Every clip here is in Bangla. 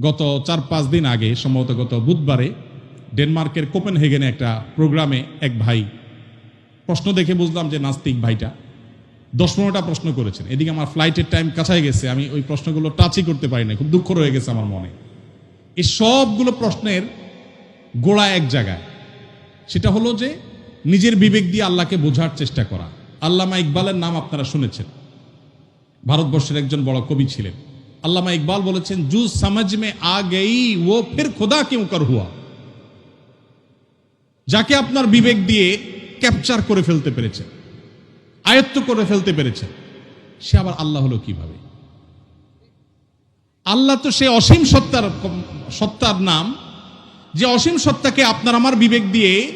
গত চার পাঁচ দিন আগে, সম্ভবত গত বুধবারে, ডেনমার্কের কোপেন কোপেনহেগেনে একটা প্রোগ্রামে এক ভাই প্রশ্ন দেখে বুঝলাম যে নাস্তিক ভাইটা। দশ পনেরোটা প্রশ্ন করেছেন। এদিকে আমার ফ্লাইটের টাইম কাছাই গেছে, আমি ওই প্রশ্নগুলো টাচই করতে পারি না খুব দুঃখ রয়ে গেছে আমার মনে। এই সবগুলো প্রশ্নের গোড়া এক জায়গায়। সেটা হলো যে নিজের বিবেক দিয়ে আল্লাহকে বোঝার চেষ্টা করা। আল্লামা ইকবালের নাম আপনারা শুনেছেন। ভারতবর্ষের একজন বড় কবি ছিলেন। আল্লামা ইকবাল বলেছেন জু সমাজ মে আ গই, ও ফির খোদা কেউ কর হুয়া? যাকে আপনার বিবেক দিয়ে ক্যাপচার করে ফেলতে পেরেছে আয়ত্ত করে ফেলতে পেরেছে সে আবার আল্লাহ হলো কীভাবে? আল্লাহ তো সে অসীম সত্তার সত্তার নাম। যে অসীম সত্তাকে আপনার আমার বিবেক দিয়ে,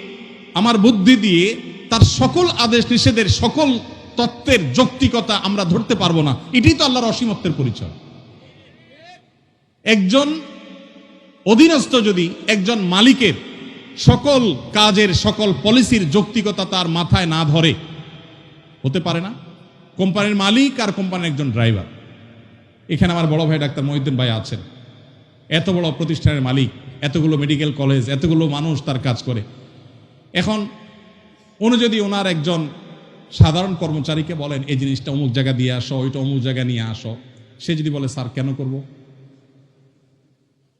আমার বুদ্ধি দিয়ে, তার সকল আদেশ নিষেধের সকল তত্ত্বের যৌক্তিকতা আমরা ধরতে পারব না। এটাই তো আল্লাহর অসীমত্বের পরিচয়। একজন অধীনস্থ যদি, একজন মালিকের সকল কাজের, সকল পলিসির যৌক্তিকতা তার মাথায় না ধরে, হতে পারে না? কোম্পানির মালিক আর কোম্পানির একজন ড্রাইভার। এখানে আমার বড় ভাই ডাক্তার মহিউদ্দিন ভাই আছেন। এত বড় প্রতিষ্ঠানের মালিক, এতগুলো মেডিকেল কলেজ, এতগুলো মানুষ তার কাজ করে। এখন উনি যদি ওনার একজন সাধারণ কর্মচারীকে বলেন, এই জিনিসটা অমুক জায়গা দিয়ে আসো, ওইটা অমুক জায়গা নিয়ে আসো, সে যদি বলে, স্যার, কেন করব?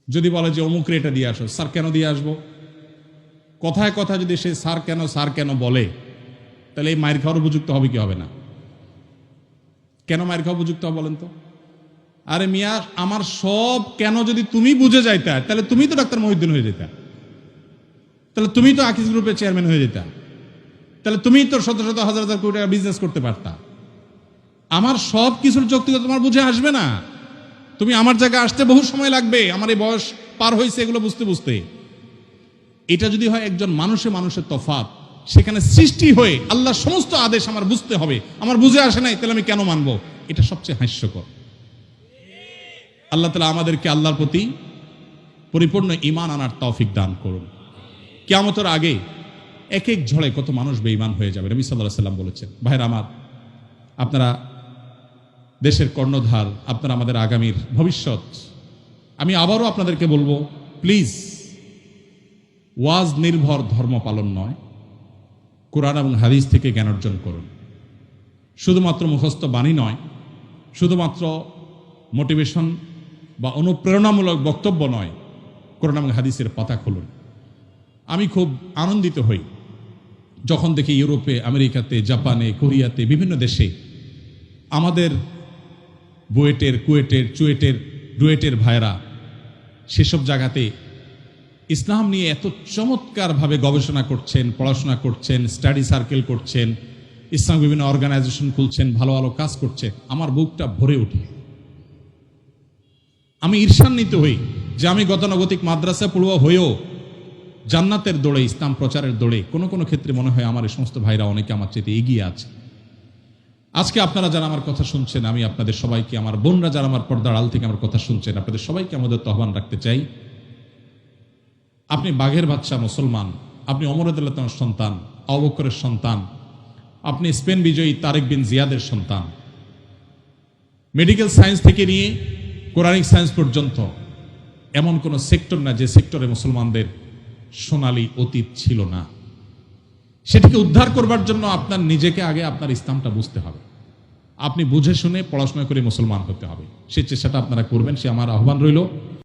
যদি বলে যে অমুক রেটা দিয়ে আসো স্যার কেন দিয়ে আসব? কথায় কথা যদি সে স্যার কেন স্যার কেন বলে, তাহলে এই মায়ের খাওয়ার উপযুক্ত হবে কি হবে না? কেন মায়ের খাওয়া উপযুক্ত হবে বলেন তো? আরে মিয়া, আমার সব কেন যদি তুমি বুঝে যাইতা, তাহলে তুমি তো ডাক্তার মহিউদ্দিন হয়ে যেতা। তাহলে তুমি তো আকিস গ্রুপের চেয়ারম্যান হয়ে যেতা। তাহলে তুমি তো শত শত হাজার হাজার কোটি টাকা বিজনেস করতে পারতা। আমার সব কিছুর যৌক্তিকতা তোমার বুঝে আসবে না। তুমি আমার জায়গায় আসতে বহু সময় লাগবে, আমার এই বয়স পার হয়েছে এগুলো বুঝতে বুঝতে। এটা যদি হয় একজন মানুষে মানুষের তফাত, সেখানে সৃষ্টি হয়ে আল্লাহর সমস্ত আদেশ আমার বুঝতে হবে, আমার বুঝে আসে নাই, তাহলে আমি কেন মানব? এটা সবচেয়ে হাস্যকর। আল্লাহ তালা আমাদেরকে আল্লাহর প্রতি পরিপূর্ণ ইমান আনার তৌফিক দান করুন। কেয়ামতের আগে এক এক ঝড়ে কত মানুষ বেঈমান হয়ে যাবে রবি সাল্লাহ সাল্লাম বলেছেন, ভাইরা আমার, আপনারা দেশের কর্ণধার আপনারা আমাদের আগামীর ভবিষ্যৎ। আমি আবারও আপনাদেরকে বলব প্লিজ ওয়াজ নির্ভর ধর্ম পালন নয়। কোরআন এবং হাদিস থেকে জ্ঞান অর্জন করুন। শুধুমাত্র মুখস্থ বাণী নয়, শুধুমাত্র মোটিভেশন বা অনুপ্রেরণামূলক বক্তব্য নয়, কোরআন এবং হাদিসের পাতা খুলুন। আমি খুব আনন্দিত হই, যখন দেখি ইউরোপে, আমেরিকাতে, জাপানে, কোরিয়াতে, বিভিন্ন দেশে আমাদের বুয়েটের, কুয়েটের, চুয়েটের, ডুয়েটের ভাইরা সেসব জায়গাতে ইসলাম নিয়ে এত চমৎকারভাবে গবেষণা করছেন, পড়াশোনা করছেন, স্টাডি সার্কেল করছেন, ইসলাম বিভিন্ন অর্গানাইজেশন খুলছেন, ভালো ভালো কাজ করছে, আমার বুকটা ভরে ওঠে। আমি ঈর্ষান্বিত হই যে আমি গতানুগতিক মাদ্রাসা পড়ুয়া হয়েও জান্নাতের দৌড়ে, ইসলাম প্রচারের দৌড়ে কোনো কোনো ক্ষেত্রে মনে হয় আমার এই সমস্ত ভাইরা অনেকে আমার চেয়ে এগিয়ে আছে। আজকে আপনারা যারা আমার কথা শুনছেন, আমি আপনাদের সবাইকে, আমার বোনরা যারা আমার পর্দার আল থেকে আমার কথা শুনছেন, আপনাদের সবাইকে আমাদের আহ্বান রাখতে চাই। আপনি বাঘের বাচ্চা, মুসলমান, আপনি অমরদুল্লাহ সন্তান অবকরের সন্তান, আপনি স্পেন বিজয়ী তারেক বিন জিয়াদের সন্তান। মেডিকেল সায়েন্স থেকে নিয়ে কোরআনিক সায়েন্স পর্যন্ত এমন কোনো সেক্টর না যে সেক্টরে মুসলমানদের সোনালী অতীত ছিল না। সেটিকে উদ্ধার করবার জন্য আপনার নিজেকে আগে আপনার ইসলামটা বুঝতে হবে। আপনি বুঝে শুনে পড়াশোনা করে মুসলমান হতে হবে। সে চেষ্টাটা আপনারা করবেন, সে আমার আহ্বান রইল।